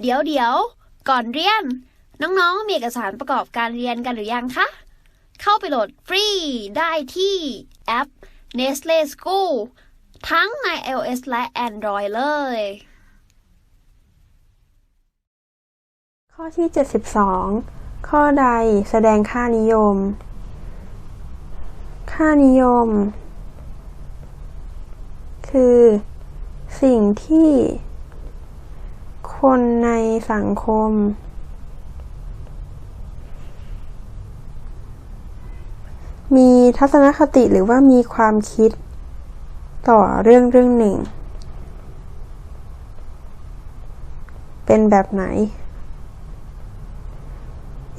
เดี๋ยวเดี๋ยวก่อนเรียน น้องๆ มีเอกสารประกอบการเรียนกันหรือยังคะ เข้าไปโหลดฟรีได้ที่แอป Nestle School ทั้งใน iOS และ Android เลย ข้อที่ 72 ข้อใดแสดงค่านิยม ค่านิยม คือ สิ่งที่ คนในสังคม มีทัศนคติหรือว่ามีความคิดต่อเรื่องเรื่องหนึ่ง เป็นแบบไหน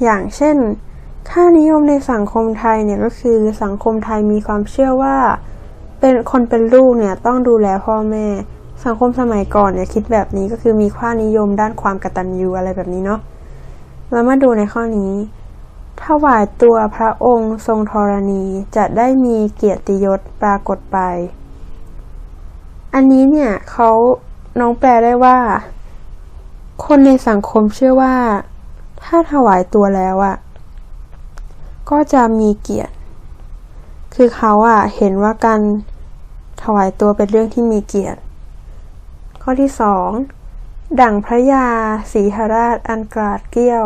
อย่างเช่น ค่านิยมในสังคมไทยเนี่ยก็คือสังคมไทยมีความเชื่อว่า เป็นคนเป็นลูกเนี่ยต้องดูแลพ่อแม่ สังคมสมัยก่อนเนี่ยคิดแบบนี้ก็คือมีค่านิยมด้านความกตัญญูอะไรแบบนี้เนาะแล้วมาดูในข้อนี้ถวายตัวพระองค์ทรงธรณีจะได้มีเกียรติยศปรากฏไป อันนี้เนี่ยเขาน้องแปลได้ว่า คนในสังคมเชื่อว่า ถ้าถวายตัวแล้วอะก็จะมีเกียรติ คือเขาอะเห็นว่าการถวายตัวเป็นเรื่องที่มีเกียรติ ข้อที่สองดั่งพระยาศรีหราชอันกราดเกลี้ยว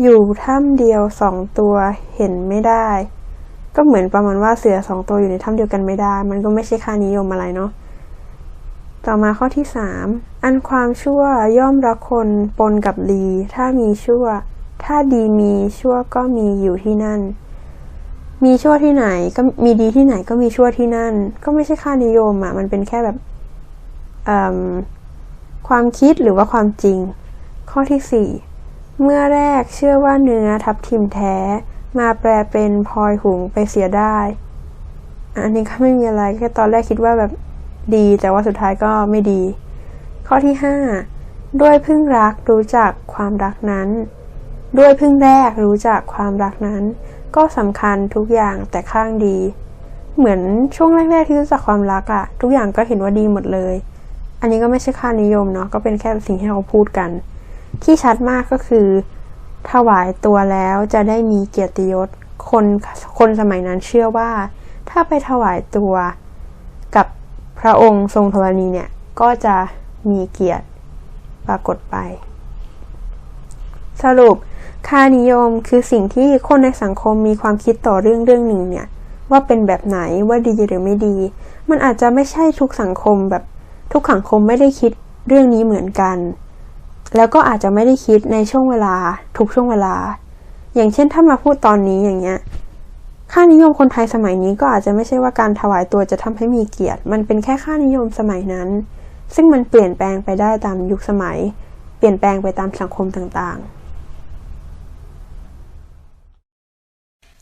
อยู่ถ้ำเดียวสองตัวเห็นไม่ได้ ก็เหมือนประมาณว่าเสือสองตัวอยู่ในถ้ำเดียวกันไม่ได้ มันก็ไม่ใช่ค่านิยมอะไรเนาะต่อมาข้อที่สามอันความชั่วย่อมรักคนปนกับดี ถ้ามีชั่ว ถ้าดีมีชั่วก็มีอยู่ที่นั่น มีชั่วที่ไหนก็มีดีที่ไหนก็มีชั่วที่นั่น ก็ไม่ใช่ค่านิยมอะ่ะมันเป็นแค่แบบ ความคิดหรือว่าความจริง ข้อที่สี่เมื่อแรกเชื่อว่าเนื้อทับทิมแท้มาแปลเป็นพลอยหุงไปเสียได้ อันนี้ก็ไม่มีอะไรแค่ตอนแรกคิดว่าแบบดีแต่ว่าสุดท้ายก็ไม่ดี ข้อที่ห้าด้วยพึ่งรักรู้จักความรักนั้น ด้วยพึ่งแรกรู้จักความรักนั้น ก็สำคัญทุกอย่างแต่ข้างดี เหมือนช่วงแรกๆที่รู้จักความรักอะทุกอย่างก็เห็นว่าดีหมดเลย อันนี้ก็ไม่ใช่ค่านิยมเนาะก็เป็นแค่สิ่งที่เราพูดกัน ที่ชัดมากก็คือ ถวายตัวแล้วจะได้มีเกียรติยศคนคนสมัยนั้นเชื่อว่า ถ้าไปถวายตัวกับพระองค์ทรงธรณีเนี่ยก็จะมีเกียรติปรากฏไป สรุปค่านิยมคือสิ่งที่คนในสังคมมีความคิดต่อเรื่องเรื่องหนึ่งเนี่ย ว่าเป็นแบบไหนว่าดีหรือไม่ดี มันอาจจะไม่ใช่ทุกสังคมแบบ ทุกสังคมไม่ได้คิดเรื่องนี้เหมือนกัน แล้วก็อาจจะไม่ได้คิดในช่วงเวลา ทุกช่วงเวลา อย่างเช่นถ้ามาพูดตอนนี้อย่างเงี้ยค่านิยมคนไทยสมัยนี้ก็อาจจะไม่ใช่ว่าการถวายตัวจะทำให้มีเกียรติ มันเป็นแค่ค่านิยมสมัยนั้น ซึ่งมันเปลี่ยนแปลงไปได้ตามยุคสมัย เปลี่ยนแปลงไปตามสังคมต่างๆ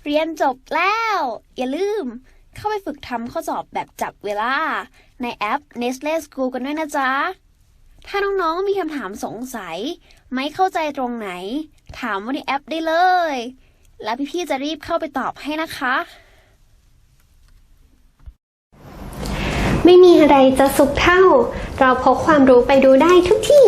เรียนจบแล้ว อย่าลืม เข้าไปฝึกทำข้อสอบแบบจับเวลา ในแอป Nestle School กันด้วยนะจ๊ะ ถ้าน้องๆมีคำถามสงสัย ไม่เข้าใจตรงไหน ถามว่าในแอปได้เลย แล้วพี่ๆจะรีบเข้าไปตอบให้นะคะ ไม่มีอะไรจะสุขเท่า เราพกความรู้ไปดูได้ทุกที่